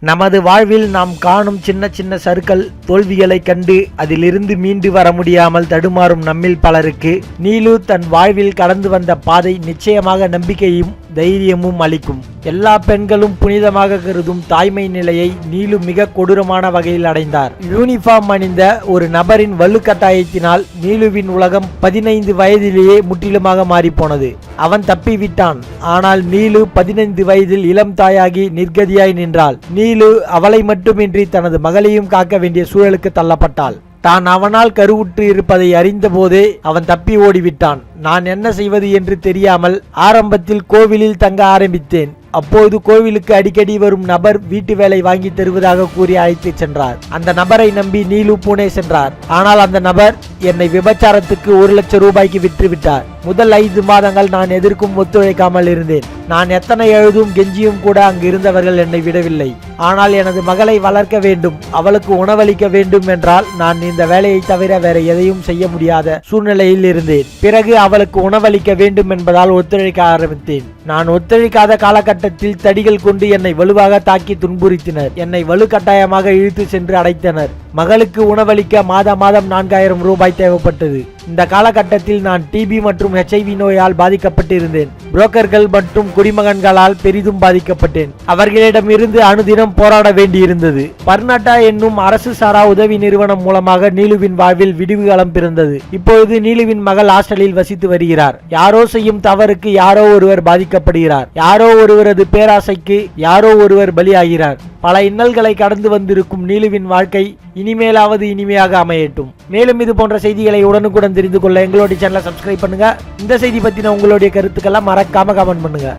நமது வாழ்வில் நாம் காணும் சின்ன சின்ன சறுக்கல் தோல்விகளைக் கண்டு அதிலிருந்து மீண்டு வர முடியாமல் தடுமாறும் நம்மில் பலருக்கு நீலு தன் வாழ்வில் கடந்து வந்த பாதை நிச்சயமாக நம்பிக்கையும் தைரியமும் அளிக்கும். எல்லா பெண்களும் புனிதமாக கருதும் தாய்மை நிலையை நீலு மிக கொடூரமான வகையில் அடைந்தார். யூனிஃபார்ம் அணிந்த ஒரு நபரின் வலுக்கட்டாயத்தினால் நீலுவின் உலகம் பதினைந்து வயதிலேயே முற்றிலுமாக மாறிப்போனது. அவன் தப்பிவிட்டான். ஆனால் நீலு பதினைந்து வயதில் இளம் தாயாகி நிர்கதியாய் நின்றாள். நீலு அவளை மட்டுமின்றி தனது மகளையும் காக்க வேண்டிய சூழலுக்கு தள்ளப்பட்டாள். தான் அவனால் கருவுற்று இருப்பதை அறிந்தபோதே அவன் தப்பி ஓடிவிட்டான். நான் என்ன செய்வது என்று தெரியாமல் ஆரம்பத்தில் கோவிலில் தங்க ஆரம்பித்தேன். அப்போது கோவிலுக்கு அடிக்கடி வரும் நபர் வீட்டு வேலை வாங்கி தருவதாக கூறி அழைத்து சென்றார். அந்த நபரை நம்பி நீலு பூனே சென்றார். ஆனால் அந்த நபர் என்னை விபச்சாரத்துக்கு ஒரு லட்சம் ரூபாய்க்கு விற்றுவிட்டார் முதல் ஐந்து மாதங்கள் நான் எதற்கும் ஒத்துழைக்காமல் இருந்தேன். நான் எத்தனை எழுதும் கெஞ்சியும் கூட அங்கு இருந்தவர்கள் என்னை விடவில்லை. ஆனால் எனது மகளை வளர்க்க வேண்டும் அவளுக்கு உணவளிக்க வேண்டும் என்றால் நான் இந்த வேலையை தவிர வேற எதையும் செய்ய முடியாத சூழ்நிலையில் இருந்தேன். பிறகு அவளுக்கு உணவளிக்க வேண்டும் என்பதால் ஒத்துழைக்க ஆரம்பித்தேன். நான் ஒத்துழைக்காத காலகட்டத்தில் தடிகள் கொண்டு என்னை வலுவாக தாக்கி துன்புறுத்தினர். என்னை வலுக்கட்டாயமாக இழுத்து சென்று அடைத்தனர். மகளுக்கு உணவளிக்க மாதம் மாதம் நான்காயிரம் ரூபாய் தேவைப்பட்டது. இந்த காலகட்டத்தில் நான் டிபி மற்றும் ஹெச்ஐவி நோயால் பாதிக்கப்பட்டிருந்தேன். புரோக்கர்கள் மற்றும் குடிமகன்களால் பெரிதும் பாதிக்கப்பட்டேன். அவர்களிடமிருந்து அனுதினம் போராட வேண்டியிருந்தது. பர்னாட்டா என்னும் அரசு சாரா உதவி நிறுவனம் மூலமாக நீலுவின் வாழ்வில் விடிவு காலம் பிறந்தது. இப்பொழுது நீலுவின் மகள் ஹாஸ்டலில் வசித்து வருகிறார். யாரோ செய்யும் தவறுக்கு யாரோ ஒருவர் பாதிக்கப்படுகிறார். யாரோ ஒருவரது பேராசைக்கு யாரோ ஒருவர் பலியாகிறார். பல இன்னல்களை கடந்து வந்திருக்கும் நீலுவின் வாழ்க்கை இனிமேலாவது இனிமையாக அமையட்டும். மேலும் இது போன்ற செய்திகளை உடனுக்குடன் தெரிந்து கொள்ள எங்களுடைய சேனலை சப்ஸ்கிரைப் பண்ணுங்க. இந்த செய்தி பத்தின உங்களுடைய கருத்துக்கெல்லாம் மறக்காம கமெண்ட் பண்ணுங்க.